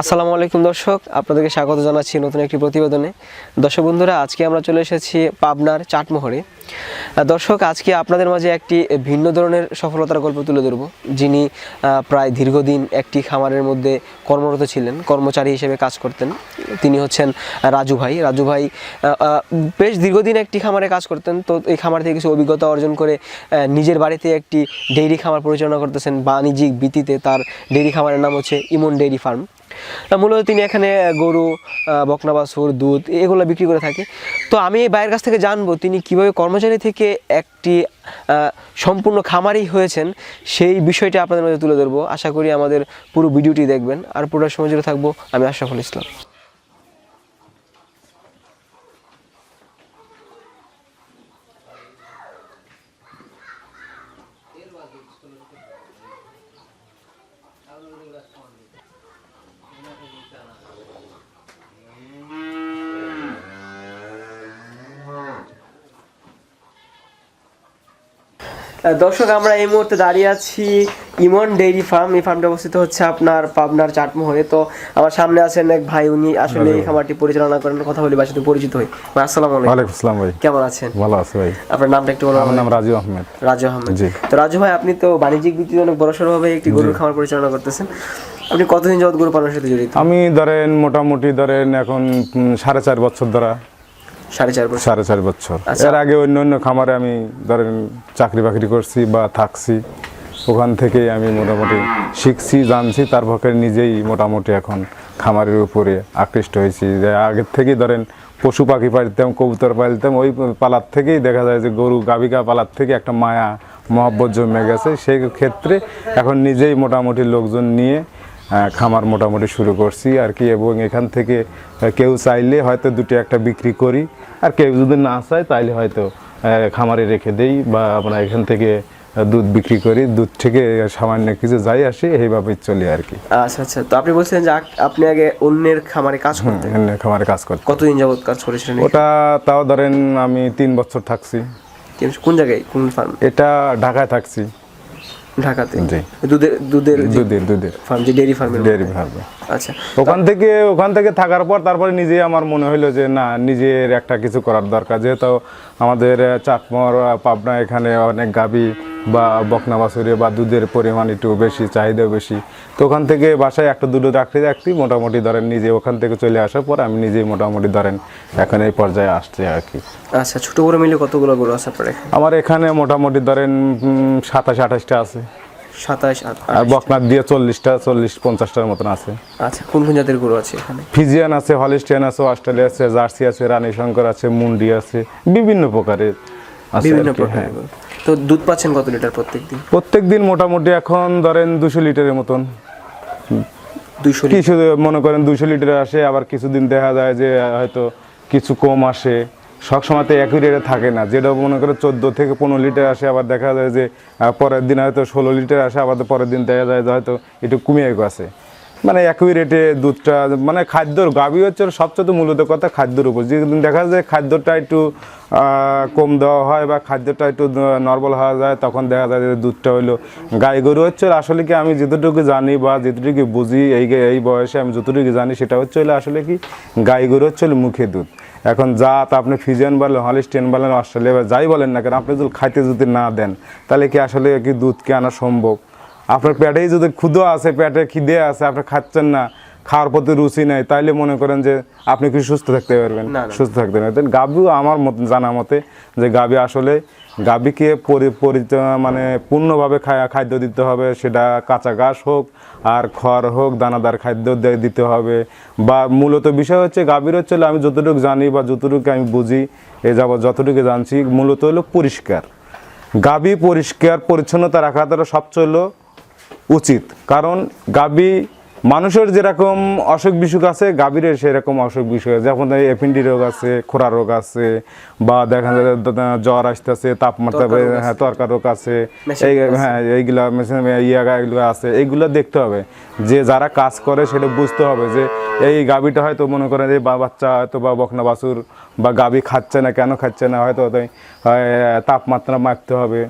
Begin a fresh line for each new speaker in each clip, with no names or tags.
আসসালামু আলাইকুম দর্শক, আপনাদেরকে স্বাগত জানাচ্ছি নতুন একটি প্রতিবেদনে। দর্শক বন্ধুরা, আজকে আমরা চলে এসেছি পাবনার চাটমোহরে। দর্শক, আজকে আপনাদের মাঝে একটি ভিন্ন ধরনের সফলতার গল্প তুলে ধরব। যিনি প্রায় দীর্ঘদিন একটি খামারের মধ্যে কর্মরত ছিলেন, কর্মচারী হিসেবে কাজ করতেন। তিনি হচ্ছেন রাজু ভাই। রাজু ভাই বেশ দীর্ঘদিন একটি খামারে কাজ করতেন। তো এই খামার থেকে কিছু অভিজ্ঞতা অর্জন করে নিজের বাড়িতে একটি ডেইরি খামার পরিচালনা করতেছেন বাণিজ্যিক ভিত্তিতে। তার ডেইরি খামারের নাম হচ্ছে ইমন ডেইরি ফার্ম। মূলত তিনি এখানে গরু বকনা, বাছুর, দুধ এগুলো বিক্রি করে থাকে। তো আমি এই বাইরের কাছ থেকে জানব তিনি কীভাবে কর্মচারী থেকে একটি সম্পূর্ণ খামারি হয়েছেন সেই বিষয়টি আপনাদের মধ্যে তুলে ধরবো। আশা করি আমাদের পুরো ভিডিওটি দেখবেন। আর পুরো সময় জুড়ে থাকব আমি আশরাফুল ইসলাম। দর্শক আমরা এই মুহূর্তে দাঁড়িয়ে আছি ইমন ডেইরি ফার্ম। এই ফার্মটা অবস্থিত হচ্ছে আপনার পাবনার চাটমোহরে। তো আমার সামনে আছেন এক ভাই উনি আসলে এই খামারটি পরিচালনা করেন। কথা বলি বা সাথে পরিচিত হই। আসসালামু আলাইকুম।
আসসালাম ভাই।
কেমন আছেন?
ভালো আছি ভাই।
আপনার নামটা একটু বলুন।
আমার নাম রাজু আহমেদ।
রাজু আহমেদ।
জি।
তো রাজু ভাই আপনি তো বাণিজ্যিক ভিত্তিতে অনেক বড়সড় ভাবে একটি গরুর খামার পরিচালনা করতেছেন। আপনি কতদিন যাবত গরু পালনের সাথে জড়িত?
আমি ধরেন মোটামুটি ধরেন এখন সাড়ে চার বছর ধরা
সাড়ে চার বছর।
সাড়ে চার বছর।
আচ্ছা।
এর আগে অন্য অন্য খামারে আমি ধরেন চাকরি বাকরি করছি বা থাকছি ওখান থেকে আমি মোটামুটি শিখছি জানছি তার পক্ষে নিজেই মোটামুটি এখন খামারের উপরে আকৃষ্ট হয়েছি। যে আগের থেকেই ধরেন পশু পাখি পালতাম কবুতর পালতাম ওই পালার থেকেই দেখা যায় যে গরু গাভিকা পালার থেকে একটা মায়া মহব্বত জমে গেছে। সেই ক্ষেত্রে এখন নিজেই মোটামুটি লোকজন নিয়ে খামার মোটামুটি শুরু করছি আর কি এবং এখান থেকে কেউ চাইলে হয়তো দুটো একটা বিক্রি করি আর কেউ যদি না চায় তাইলে হয়তো খামারে রেখে দেই বা আমরা এখান থেকে দুধ বিক্রি করি দুধ থেকে সামান্য কিছু যাই আসি এইভাবে চলি আর কি।
আচ্ছা আচ্ছা তো আপনি বলছেন যে আপনি আগে অন্যের খামারে কাজ করতেন।
এখানে খামারে কাজ করতে
কতদিন যাবত কাজ করেছিলেন
ওটা তাও ধরেন আমি তিন বছর থাকছি।
কোন জায়গায়? কোন ফার্ম
এটা ঢাকায় থাকছি।
ঢাকাতে? দুধের দুধের
দুধের দুধের।
ফার্ম যে ডেয়ারি ফার্মের
ডেয়ারি ফার্মে
আচ্ছা।
ওখান থেকে ওখান থেকে থাকার পর তারপরে নিজে আমার মনে হলো যে না নিজের একটা কিছু করার দরকার। যেহেতু আমাদের চাটমোহর পাবনা এখানে অনেক গাবি। বা বকনা বাছুরে বা দুধের পরিমাণ একটু বেশি চাহিদা বেশি। তো ওখান থেকে বাসায় একটা দুটো রাখতে রাখতে মোটামুটি ধরেন নিজে ওখান থেকে চলে আসার পর আমি নিজেই মোটামুটি ধরেন এখন এই পর্যায়ে আসছে আর কি।
আচ্ছা ছোট বড় মিলে কতগুলো গরু আছে এখানে?
আমার এখানে মোটামুটি ধরেন সাতাশ আঠাশটা আছে।
সাতাশ
আর বকনার দিয়ে চল্লিশটা চল্লিশ পঞ্চাশটার মতন আছে।
আচ্ছা কোন কোন জাতের গরু আছে এখানে?
ফিজিয়ান আছে হলিস্টিয়ান আছে অস্ট্রেলিয়া আছে জার্সি আছে রানী শঙ্কর আছে মুন্ডি আছে বিভিন্ন প্রকারের
বিভিন্ন গরু। তো দুধ পাচ্ছেন কত লিটার প্রত্যেক দিন
প্রত্যেক দিন মোটামুটি এখন ধরেন দুশো লিটারের মতন।
দুইশো
কিছু মনে করেন দুশো লিটার আসে আবার কিছুদিন দেখা যায় যে হয়তো কিছু কম আসে। সবসময় তো একই রেটে থাকে না। যেটা মনে করে চোদ্দ থেকে পনেরো লিটার আসে আবার দেখা যায় যে পরের দিন হয়তো ষোলো লিটার আসে আবার পরের দিন দেখা যায় যে হয়তো একটু কমিয়ে গেছে। মানে একই রেটে দুধটা মানে খাদ্যর গাভী হচ্ছে সবচেয়ে মূলত কথা খাদ্যর উপর। যেদিন দেখা যায় খাদ্যটা একটু কম দেওয়া হয় বা খাদ্যটা একটু নর্মাল হওয়া যায়, তখন দেখা যায় যে দুধটা হলো গাই গরু হচ্ছে আসলে কি আমি যতটুকু জানি বা যতটুকু বুঝি এই এই বয়সে আমি যতটুকু জানি সেটা হচ্ছে হলো আসলে কি গাই গরু হচ্ছে হলো মুখে দুধ। এখন জাত আপনি ফিজিয়ান বলেন, হলিস্টিয়ান বলেন, অস্ট্রেলিয়া যাই বলেন না কেন, আপনি যদি খাইতে যদি না দেন, তাহলে কি আসলে কি দুধ কি আনা সম্ভব? আপনার পেটেই যদি ক্ষুধা আছে পেটে খিদে আছে আপনি খাচ্ছেন না খাওয়ার প্রতি রুচি নেই তাইলে মনে করেন যে আপনি কি সুস্থ থাকতে পারবেন। সুস্থ থাকতে পারবেন। গাবিও আমার মত জানা মতে যে গাবি আসলে গাবিকে পরি পরি- মানে পূর্ণভাবে খা- খাদ্য দিতে হবে সেটা কাঁচা ঘাস হোক আর খড় হোক দানাদার খাদ্য দিতে হবে। বা মূলত বিষয় হচ্ছে গাভীর হচ্ছে আমি যতটুকু জানি বা যতটুকু আমি বুঝি এ যাবৎ যতটুকু জানছি মূলত হলো পরিষ্কার। গাবি পরিষ্কার পরিচ্ছন্নতা রাখাটা সবচেয়ে হলো উচিত। কারণ গাবি মানুষের যেরকম অসুখ বিসুখ আছে গাভীরের সেরকম অসুখ বিসুখ আছে। যেমন এফিন্ডি রোগ আছে খোরা রোগ আছে বা দেখা যায় জ্বর আসতেছে তাপমাত্রা। হ্যাঁ তর্কা রোগ আছে। এই হ্যাঁ এইগুলা মেশিন ইয়া এগুলো আছে। এইগুলো দেখতে হবে। যে যারা কাজ করে সেটা বুঝতে হবে যে এই গাভীটা হয়তো মনে করেন যে বা- বাচ্চা হয়তো বা বকনা বাছুর বা গাভী খাচ্ছে না কেন খাচ্ছে না হয়তো তাপমাত্রা মাপতে হবে।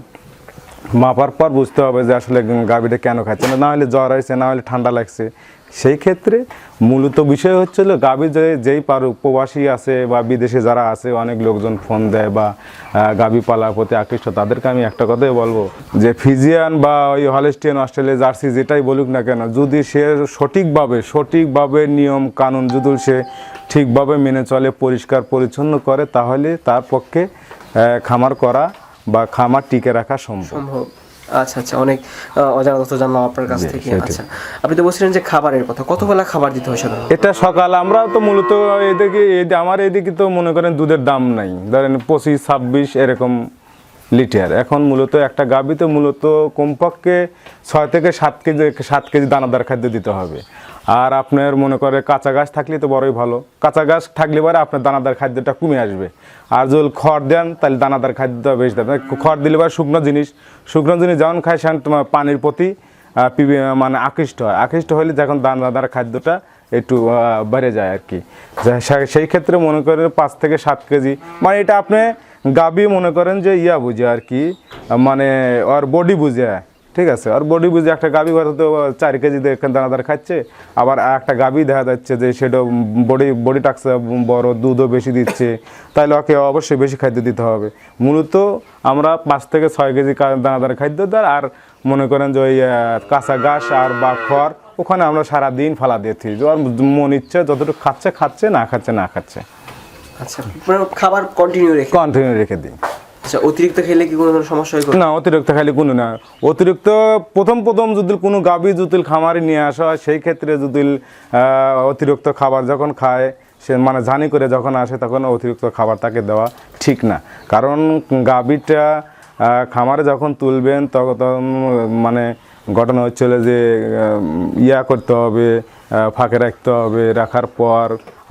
মাপার পর বুঝতে হবে যে আসলে গাভীটা কেন খাচ্ছে। না হলে জ্বর হয়েছে, না হলে ঠান্ডা লাগছে। সেই ক্ষেত্রে মূলত বিষয় হচ্ছিল গাভী যে, যেই পারুক, প্রবাসী আছে বা বিদেশে যারা আছে, অনেক লোকজন ফোন দেয় বা গাভী পালার প্রতি আকৃষ্ট, তাদেরকে আমি একটা কথাই বলব যে, ফিজিয়ান বা ওই হলেস্টিয়ান অস্ট্রেলিয়া জার্সি যেটাই বলুক না কেন, যদি সে সঠিকভাবে সঠিকভাবে নিয়ম, কানুন যদি সে ঠিকভাবে মেনে চলে, পরিষ্কার, পরিচ্ছন্ন করে, তাহলে তার পক্ষে খামার করা বা খামার টিকে রাখা সম্ভব।
আচ্ছা আচ্ছা অনেক অজানা তথ্য জানলাম আপনার কাছ থেকে। আচ্ছা আপনি তো বলছিলেন যে খাবারের কথা কত বেলা খাবার দিতে হয় সাধারণত?
এটা সকাল আমরা তো মূলত এদিকে আমার এদিকে তো মনে করেন দুধের দাম নাই। ধরেন পঁচিশ ছাব্বিশ এরকম লিটার। এখন মূলত একটা গাবিতে মূলত কমপক্ষে ছয় থেকে সাত কেজি সাত কেজি দানাদার খাদ্য দিতে হবে। আর আপনার মনে করে কাঁচা গাছ থাকলে তো বড়ই ভালো। কাঁচা গাছ থাকলে পরে আপনার দানাদার খাদ্যটা কমে আসবে। আর যদি খড় দেন, তাহলে দানাদার খাদ্যটা বেশি দেবে খড় দিলে পরে শুকনো জিনিস। শুকনো জিনিস যেমন খায় তোমার পানির প্রতি মানে আকৃষ্ট হয়। আকৃষ্ট হলে যখন দানাদার খাদ্যটা একটু বেড়ে যায় আর কি। সেই ক্ষেত্রে মনে করেন পাঁচ থেকে সাত কেজি। মানে এটা আপনি গাবি মনে করেন যে ইয়া বুঝে আর কি মানে ওর বডি বুঝে। ঠিক আছে আর বডি বুঝে একটা গাবি হয়তো চার কেজি দানাদার খাচ্ছে আবার একটা গাবি দেখা যাচ্ছে যে সেটা বডি বডি টাক্স বড় দুধও বেশি দিচ্ছে তাহলে ওকে অবশ্যই বেশি খাদ্য দিতে হবে। মূলত আমরা পাঁচ থেকে ছয় কেজি দানাদার খাদ্য দেয় আর মনে করেন যে ওই কাঁচা ঘাস আর বা খড় ওখানে আমরা সারা দিন ফালা দিয়েছি ওর মন ইচ্ছে যতটুকু খাচ্ছে খাচ্ছে না খাচ্ছে না খাচ্ছে।
আচ্ছা খাবার কন্টিনিউ রেখে
কন্টিনিউ রেখে দিই
আচ্ছা অতিরিক্ত খেলে কি কোনো সমস্যা হয়
না, অতিরিক্ত খালি কোনো না। অতিরিক্ত প্রথম প্রথম যদি কোনো গাভী জুতিল খামারে নিয়ে আসা হয়, সেই ক্ষেত্রে যদি অতিরিক্ত খাবার যখন খায়, সে মানে জানি করে যখন আসে, তখন অতিরিক্ত খাবার তাকে দেওয়া ঠিক না। কারণ গাভীটা খামারে যখন তুলবেন, তখন মানে ঘটনা হচ্ছিল যে ইয়া করতে হবে ফাঁকে রাখতে হবে রাখার পর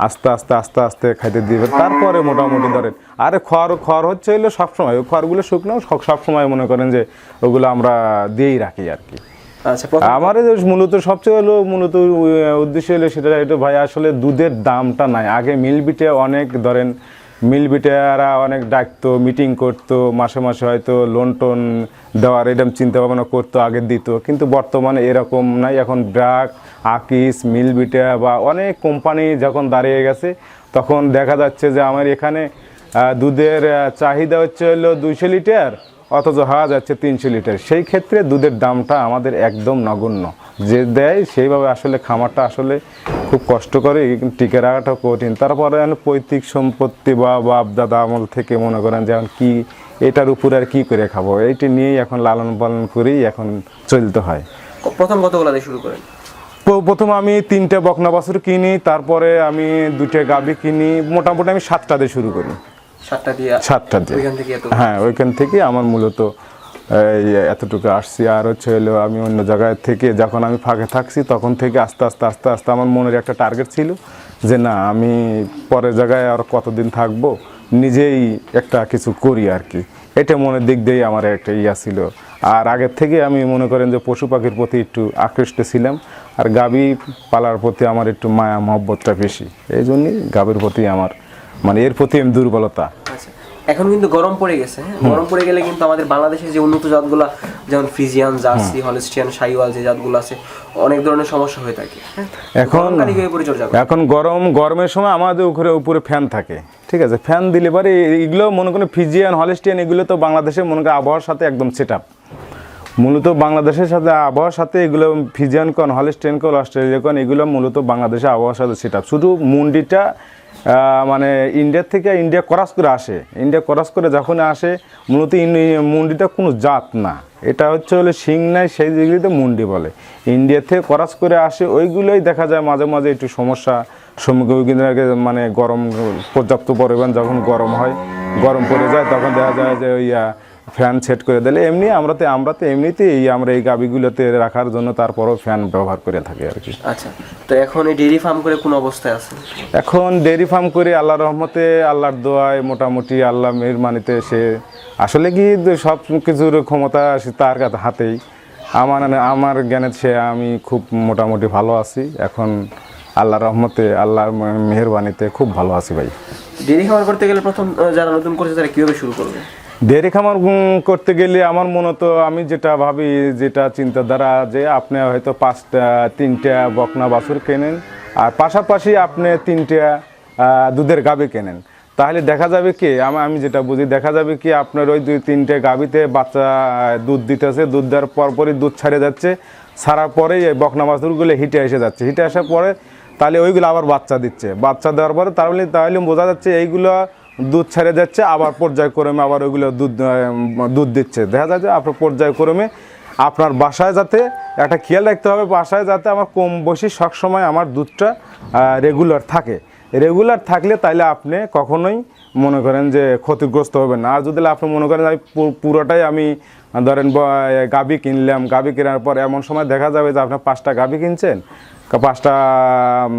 আস্তে আস্তে আস্তে আস্তে খাইতে দিবে। তারপরে মোটামুটি ধরেন আরে খড় খড় হচ্ছে হলো সবসময় ওই খড়গুলো শুকনো সবসময় মনে করেন যে ওগুলো আমরা দিয়েই রাখি আর কি।
আচ্ছা
আমার মূলত সবচেয়ে হলো মূলত উদ্দেশ্য হলো সেটা এটা ভাই আসলে দুধের দামটা নাই। আগে মিল বিটে অনেক ধরেন মিল বিটেরা অনেক ডাকতো মিটিং করতো, মাসে মাসে হয়তো লোন টোন দেওয়ার এরকম চিন্তা ভাবনা করতো আগে দিত। কিন্তু বর্তমানে এরকম নাই। এখন ব্রাক আকিস মিলবিটা বা অনেক কোম্পানি যখন দাঁড়িয়ে গেছে, তখন দেখা যাচ্ছে যে আমার এখানে দুধের চাহিদা হচ্ছে হলো দুইশো লিটার। অথচ হওয়া যাচ্ছে তিনশো লিটার। সেই ক্ষেত্রে দুধের দামটা আমাদের একদম নগণ্য। যে দেয় সেইভাবে আসলে খামারটা আসলে খুব কষ্ট করে টিকে রাখাটা কঠিন। তারপরে যেন পৈতৃক সম্পত্তি বা বাপ দাদা আমল থেকে মনে করেন যেমন কি এটার উপরে আর কি করে খাব? এইটি নিয়েই এখন লালন পালন করেই এখন চলতে হয়।
প্রথম কতগুলো দিয়ে শুরু করেন?
প্রথম আমি তিনটে বকনা বাছুর কিনি তারপরে আমি দুটো গাভি কিনি। মোটামুটি আমি সাতটা দিয়ে শুরু করি।
সাতটা দিয়ে
হ্যাঁ ওইখান থেকে আমার মূলত এই এতটুকু আসছি। আর হচ্ছে হলো আমি অন্য জায়গায় থেকে যখন আমি ফাঁকে থাকছি তখন থেকে আস্তে আস্তে আস্তে আস্তে আমার মনের একটা টার্গেট ছিল যে না আমি পরের জায়গায় আর কতদিন থাকব নিজেই একটা কিছু করি আর কি। এটা মনের দিক দিয়েই আমার একটা ইয়া ছিল। আর আগের থেকে আমি মনে করেন যে পশু পাখির প্রতি একটু আকৃষ্ট ছিলাম আর গাভী পালার প্রতি আমার একটু মায়া মহব্বতটা বেশি। এই জন্যই গাভীর প্রতি আমার মানে এর প্রতি আমি দুর্বলতা।
এখন কিন্তু গরম পড়ে গেছে হ্যাঁ? গরম পড়ে গেলে কিন্তু আমাদের বাংলাদেশের যে উন্নত জাতগুলো যেমন ফ্রিজিয়ান জার্সি হলিস্টিয়ান সাইওয়াল যে জাতগুলো আছে অনেক ধরনের সমস্যা হয়ে থাকে হ্যাঁ?
এখন এখন গরম গরমের সময় আমাদের উপরে উপরে ফ্যান থাকে ঠিক আছে? ফ্যান দিলে পরে এগুলো মনে করেন ফিজিয়ান হলিস্টিয়ান এগুলো তো বাংলাদেশের মনে করেন আবহাওয়ার সাথে একদম সেট আপ মূলত বাংলাদেশের সাথে আবহাওয়ার সাথে এগুলো ফিজিয়ান কন হলিস্টিয়ান কন অস্ট্রেলিয়া কন এগুলো মূলত বাংলাদেশের আবহাওয়ার সাথে সেট আপ শুধু মুন্ডিটা মানে ইন্ডিয়ার থেকে ইন্ডিয়া ক্রস করে আসে। ইন্ডিয়া ক্রস করে যখন আসে, মূলত মুন্ডিটা কোনো জাত না। এটা হচ্ছে হলে শিং নাই সেই দিকগুলিতে মুন্ডি বলে। ইন্ডিয়া থেকে ক্রস করে আসে, ওইগুলোই দেখা যায় মাঝে মাঝে একটু সমস্যা সম্মুখীন মানে গরম, পর্যাপ্ত পরিমাণ যখন গরম হয়, গরম পড়ে যায়, তখন দেখা যায় যে ওই ফ্যান সেট করে দিলে এমনি আমরা তো আমরা তো এমনিতেই আমরা এই গাবিগুলোতে রাখার জন্য তারপরও ফ্যান ব্যবহার করে থাকি আর কি।
আচ্ছা তো এখন এই ডেইরি ফার্ম করে কোন অবস্থায় আছে
এখন ডেয়ারি ফার্ম করে আল্লাহর রহমতে আল্লাহর দোয়ায় মোটামুটি আল্লাহ মেহরবানিতে সে আসলে কি সব কিছুর ক্ষমতা তার কাছে হাতেই। আমার আমার জ্ঞানে সে আমি খুব মোটামুটি ভালো আছি। এখন আল্লাহর রহমতে আল্লাহর মেহরবানিতে খুব ভালো আছি ভাই।
ডেইরি খামার করতে গেলে প্রথম যারা নতুন করছে তারা কীভাবে শুরু করবে?
ডেয়ারি খামার করতে গেলে আমার মনে তো আমি যেটা ভাবি, যেটা চিন্তাধারা যে আপনি হয়তো পাঁচটা, তিনটা বকনা বাছুর কেনেন, আর পাশাপাশি আপনি তিনটা দুধের গাবি কেনেন। তাহলে দেখা যাবে কি, আমি যেটা বুঝি, দেখা যাবে কি আপনার ওই দুই, তিনটে গাবিতে বাচ্চা দুধ দিতেছে, দুধ দেওয়ার পরপরই দুধ ছাড়ে যাচ্ছে, ছাড়ার পরেই এই বকনা বাছুরগুলো হিটে এসে যাচ্ছে। হিটে আসার পরে তাহলে ওইগুলো আবার বাচ্চা দিচ্ছে। বাচ্চা দেওয়ার পরে তাহলে তাহলে বোঝা যাচ্ছে এইগুলো দুধ ছেড়ে যাচ্ছে, আবার পর্যায়ক্রমে আবার ওইগুলো দুধ দুধ দিচ্ছে। দেখা যাচ্ছে আপনার পর্যায়ক্রমে আপনার বাসায় যাতে একটা খেয়াল রাখতে হবে, বাসায় যাতে আমার কম বয়সী সবসময় আমার দুধটা রেগুলার থাকে। রেগুলার থাকলে তাইলে আপনি কখনোই মনে করেন যে ক্ষতিগ্রস্ত হবেন না। আর যদি আপনি মনে করেন আমি পুরোটাই আমি, ধরেন গাবি কিনলাম, গাবি কেনার পর এমন সময় দেখা যাবে যে আপনার পাঁচটা গাবি কিনছেন পাঁচটা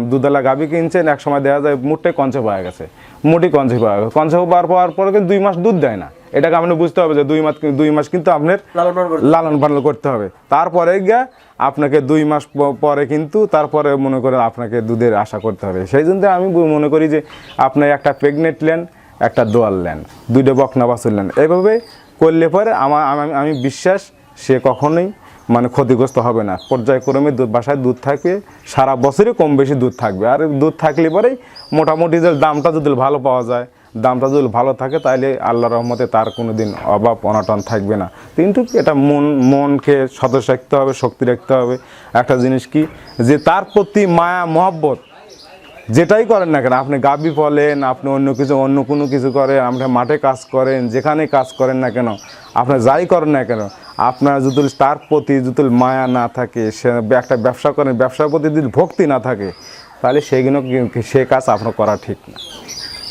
দুধালা গাবি কিনছেন এক সময় দেখা যায় মুটটাই কঞ্চে পাওয়া গেছে। মুটি কঞ্চে পাওয়া গেছে। কঞ্চে পাওয়ার পাওয়ার পরে কিন্তু দুই মাস দুধ দেয় না। এটাকে আপনি বুঝতে হবে যে দুই মাস দুই মাস কিন্তু আপনার
লালন পালন করতে
লালন পালন করতে হবে। তারপরে গিয়ে আপনাকে দুই মাস পরে কিন্তু তারপরে মনে করেন আপনাকে দুধের আশা করতে হবে। সেই জন্য আমি মনে করি যে আপনি একটা প্রেগনেন্ট লেন একটা দোয়াল নেন দুইটা বকনা বাছুর নেন এভাবে করলে পরে আমার আমি- আমি বিশ্বাস সে কখনোই মানে ক্ষতিগ্রস্ত হবে না। পর্যায়ক্রমে বাসায় দুধ থাকবে, সারা বছরই কম বেশি দুধ থাকবে। আর দুধ থাকলে পরেই মোটামুটি যে দামটা যদি ভালো পাওয়া যায়, দামটা যদি ভালো থাকে তাহলে আল্লাহ রহমতে তার কোনো দিন অভাব, অনাটন থাকবে না। কিন্তু এটা মন, মনকে সদস্য রাখতে হবে, শক্তি রাখতে হবে। একটা জিনিস কি, যে তার প্রতি মায়া, মহব্বত, যেটাই করেন না কেন, আপনি গাবি ফলেন, আপনি অন্য কিছু, অন্য কোনো কিছু করেন, আপনি মাঠে কাজ করেন, যেখানে কাজ করেন না কেন, আপনি যাই করেন না কেন আপনার যদি তার প্রতি যদি মায়া না থাকে, সে একটা ব্যবসা করেন, ব্যবসার প্রতি যদি ভক্তি না থাকে, তাহলে সেইগুলো সে কাজ আপনার করা ঠিক না।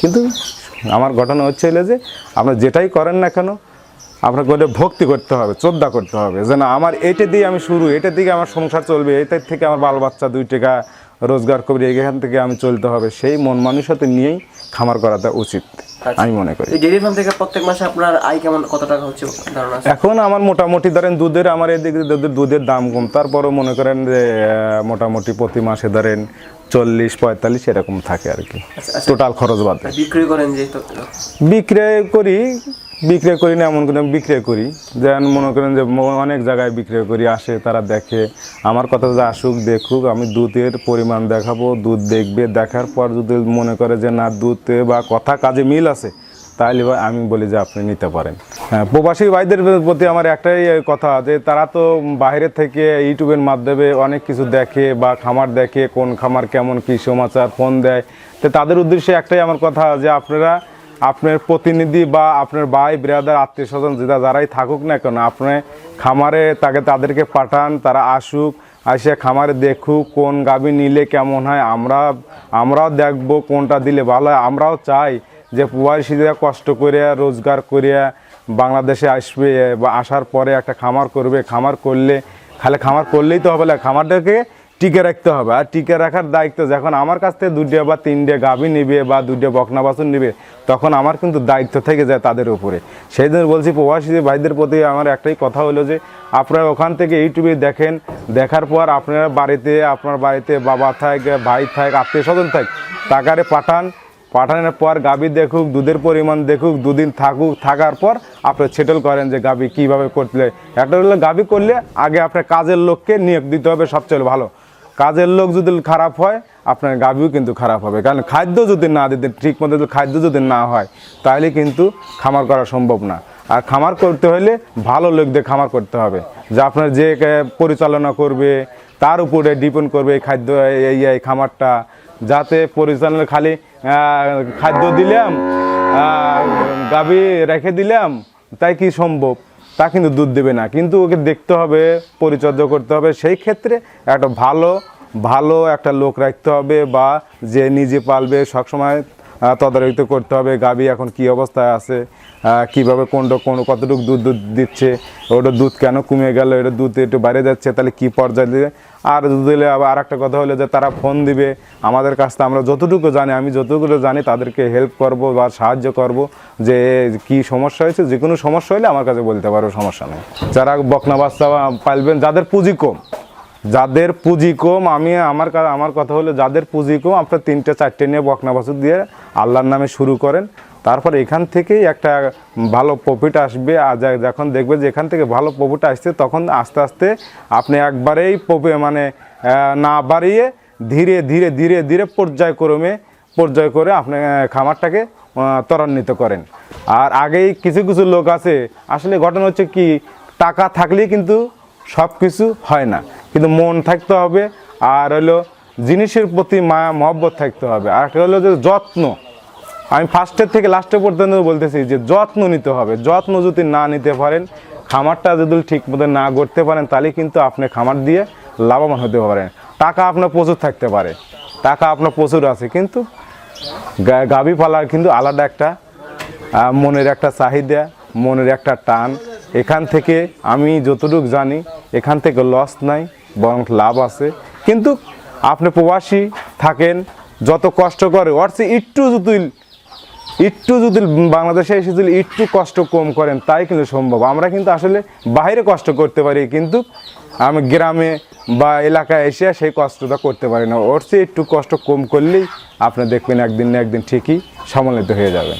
কিন্তু আমার ঘটনা হচ্ছে হলো যে আপনার যেটাই করেন না কেন, আপনাকে ওটা ভক্তি করতে হবে, শ্রদ্ধা করতে হবে। যে না আমার এইটা দিয়ে আমি শুরু, এটা দিকে আমার সংসার চলবে, এটার থেকে আমার বাল বাচ্চা দুই টাকা রোজগার করবে এখান থেকে আমি চলতে হবে সেই মন মানুষতে নিয়েই খামার করাটা উচিত আমি মনে করি।
ডেইরি ফার্ম থেকে প্রত্যেক মাসে আপনার আয় কেমন কত টাকা হচ্ছে ধারণা আছে?
এখন আমার মোটামুটি ধরেন দুধের আমার এদিকে দুধের দুধের দাম কম তারপরও মনে করেন যে মোটামুটি প্রতি মাসে ধরেন চল্লিশ পঁয়তাল্লিশ এরকম থাকে আর কি। টোটাল খরচ বাদ।
বিক্রি করেন যে
বিক্রয় করি বিক্রয় করি না, এমন কোনো বিক্রয় করি। যেমন মনে করেন যে অনেক জায়গায় বিক্রয় করি, আসে, তারা দেখে। আমার কথা যে আসুক, দেখুক, আমি দুধের পরিমাণ দেখাবো, দুধ দেখবে, দেখার পর যদি মনে করে যে না, দুধে বা কথা কাজে মিল আছে, তাহলে আমি বলি যে আপনি নিতে পারেন। হ্যাঁ প্রবাসী ভাইদের প্রতি আমার একটাই কথা যে তারা তো বাইরে থেকে ইউটিউবের মাধ্যমে অনেক কিছু দেখে বা খামার দেখে, কোন খামার কেমন, কী সমাচার, ফোন দেয়। তো তাদের উদ্দেশ্যে একটাই আমার কথা যে আপনারা আপনার প্রতিনিধি বা আপনার ভাই ব্রাদার আত্মীয় স্বজন যেটা যারাই থাকুক না কেন, আপনি খামারে তাকে তাদেরকে পাঠান, তারা আসুক আসে খামারে দেখুক কোন গাবি নিলে কেমন হয়। আমরা, আমরাও দেখব কোনটা দিলে ভালো হয়। আমরাও চাই যে প্রবাসীরা কষ্ট করিয়া, রোজগার করিয়া বাংলাদেশে আসবে বা আসার পরে একটা খামার করবে। খামার করলে, খালি খামার করলেই তো হবে না। খামারটাকে টিকে রাখতে হবে। আর টিকে রাখার দায়িত্ব যখন আমার কাছ থেকে দুটো বা তিনটে গাভী নিবে বা দুটো বকনা বাছুর নিবে, তখন আমার কিন্তু দায়িত্ব থেকে যায় তাদের উপরে। সেই জন্য বলছি, প্রবাসী ভাইদের প্রতি আমার একটাই কথা হলো যে, আপনারা ওখান থেকে ইউটিউবে দেখেন, দেখার পর আপনারা বাড়িতে, আপনার বাড়িতে বাবা থাক, ভাই থাক আত্মীয় স্বজন থাক, টাকারে পাঠান। পাঠানোর পর গাভী দেখুক, দুধের পরিমাণ দেখুক, দুদিন থাকুক, থাকার পর আপনি সেটেল করেন যে গাভী কীভাবে করলে। একটা হলো গাভী করলে আগে আপনার কাজের লোককে নিয়োগ দিতে হবে, সবচেয়ে ভালো। কাজের লোক যদি খারাপ হয়, আপনার গাভীও কিন্তু খারাপ হবে। কারণ খাদ্য যদি না দিতে, ঠিক মতো খাদ্য যদি না হয়, তাহলে কিন্তু খামার করা সম্ভব না। আর খামার করতে হলে ভালো লোক দিয়ে খামার করতে হবে। যে আপনার যে পরিচালনা করবে, তার উপরে ডিপেন্ড করবে এই খাদ্য, এই এই খামারটা। যাতে পরিচালনা খালি খাদ্য দিলাম গাভী রেখে দিলাম, তাই কি সম্ভব? তা কিন্তু দুধ দেবে না। কিন্তু ওকে দেখতে হবে, পরিচর্যা করতে হবে। সেই ক্ষেত্রে একটা ভালো ভালো একটা লোক রাখতে হবে বা যে নিজে পালবে, সবসময় তদারকি করতে হবে, গাবি এখন কি অবস্থায় আছে কীভাবে কোনটা কোন, কতটুকু দুধ দুধ দিচ্ছে, ওটা দুধ কেন কমে গেল, এটা দুধ একটু বাইরে যাচ্ছে, তাহলে কি পর্যায়ে আর দিলে আবার আর একটা কথা হলো যে তারা ফোন দিবে। আমাদের কাছ থেকে আমরা যতটুকু জানি, আমি যতটুকু জানি তাদেরকে হেল্প করব বা সাহায্য করব যে কি সমস্যা হয়েছে যে কোনো সমস্যা হলে আমার কাছে বলতে পারো, সমস্যা নেই। যারা বকনা বাচ্চা পালবেন, যাদের পুঁজি কম, যাদের পুঁজি কম, আমি আমার আমার কথা হলো যাদের পুঁজি কম, আপনার তিনটে, চারটে নিয়ে বকনা বাছুর দিয়ে আল্লাহর নামে শুরু করেন। তারপর এখান থেকেই একটা ভালো প্রফিট আসবে। আর যখন দেখবে যে এখান থেকে ভালো প্রফিট আসছে, তখন আস্তে আস্তে আপনি একবারেই মানে না বাড়িয়ে ধীরে ধীরে ধীরে ধীরে পর্যায়ক্রমে পর্যায় করে আপনি খামারটাকে ত্বরান্বিত করেন। আর আগেই কিছু কিছু লোক আছে, আসলে ঘটনা হচ্ছে কি, টাকা থাকলেই কিন্তু সব কিছু হয় না। কিন্তু মন থাকতে হবে, আর হলো জিনিসের প্রতি মায়া মহব্বত থাকতে হবে। আর একটা হলো যে যত্ন। আমি ফার্স্টের থেকে লাস্টের পর্যন্ত বলতেছি যে যত্ন নিতে হবে। যত্ন যদি না নিতে পারেন, খামারটা যদি ঠিক মতো না করতে পারেন, তাহলে কিন্তু আপনি খামার দিয়ে লাভবান হতে পারেন। টাকা আপনার প্রচুর থাকতে পারে। টাকা আপনার প্রচুর আছে, কিন্তু গাভী পালার কিন্তু আলাদা একটা মনের একটা চাহিদা, মনের একটা টান। এখান থেকে আমি যতটুকু জানি, এখান থেকে লস নাই, বরং লাভ আছে। কিন্তু আপনি প্রবাসী থাকেন, যত কষ্ট করে চেয়ে একটু যদি একটু যদি বাংলাদেশে এসে যদি একটু কষ্ট কম করেন, তাই কিন্তু সম্ভব। আমরা কিন্তু আসলে বাইরে কষ্ট করতে পারি, কিন্তু আমি গ্রামে বা এলাকায় এসে সেই কষ্টটা করতে পারি না। ওর চেয়ে একটু কষ্ট কম করলেই আপনি দেখবেন একদিন না একদিন ঠিকই সমন্বিত হয়ে যাবে